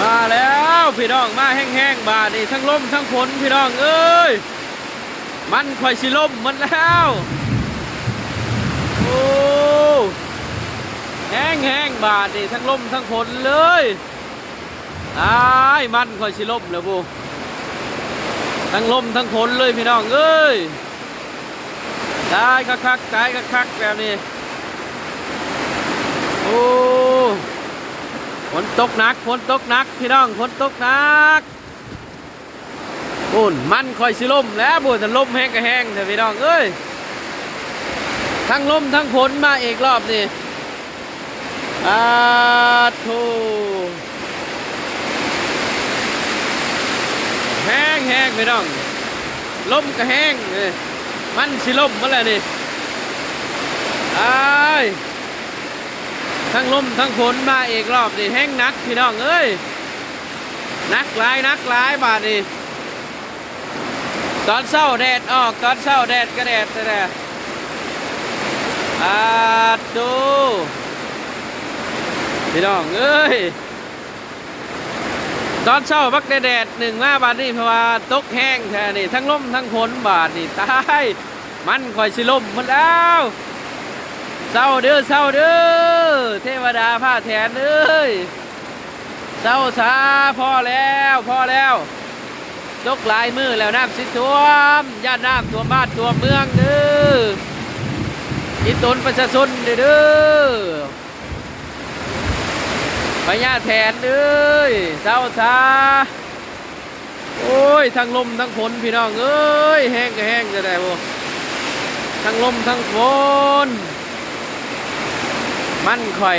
มาแล้วพี่น้องมาแห้งๆบาดนี่ทั้งลมทั้งฝนพี่น้องเอ้ยมันคอยสิลมมันแล้วโอ้แห้งๆบาดนี่ทั้งลมทั้งฝนเลยตายมันคอยสิลมแล้วบูทั้งลมทั้งฝนเลยพี่น้องเอ้ยตายคักๆตายคักๆแบบนี้โอ้ ฝน ตกหนักฝนตกหนักพี่น้องฝนตกหนักบุญมันคอยสิลมแล้วบุญจะลมแห้งก็แห้งเถอะพี่น้องเอ้ยทั้งลมทั้งฝนมาอีกรอบนี่อาทูแห้งแห้งพี่น้องลมก็แห้งเลยมันสิลมมาแล้วนี่ไอ้าย ทั้งลมทั้งฝนมาอีกรอบนี่แห้งหนักพี่น้องเอ้ยหนักหลายหนักหลายบาดนี่ตอนเช้าแดดออกตอนเช้าแดดก็แดดแต่แต่อาดูพี่น้องเอ้ยตอนเช้าบักแดดหนึ่งมาบาดนี่เพราะว่าตกแห้งแท้นี่ทั้งลมทั้งฝนบาดนี่ตายมันคอยสิลมหมันแล้วเศร้าเด้อเศร้าเด้อ เทวดาผ้าแทนเอ้ยเศร้าสาพอแล้วพอแล้วตกลายมือแล้วน้ำสิท่วมย่านน้ำท่วมบ้านท่วมเมืองเด้ออินตนประชาชนเด้อด้อพญาแทนเอ้ยเศร้าสาโอ้ยทั้งลมทั้งฝนพี่น้องเอ้ยแห้งก็แห้งจะได้บ่ทั้งลมทั้งฝน มันคอย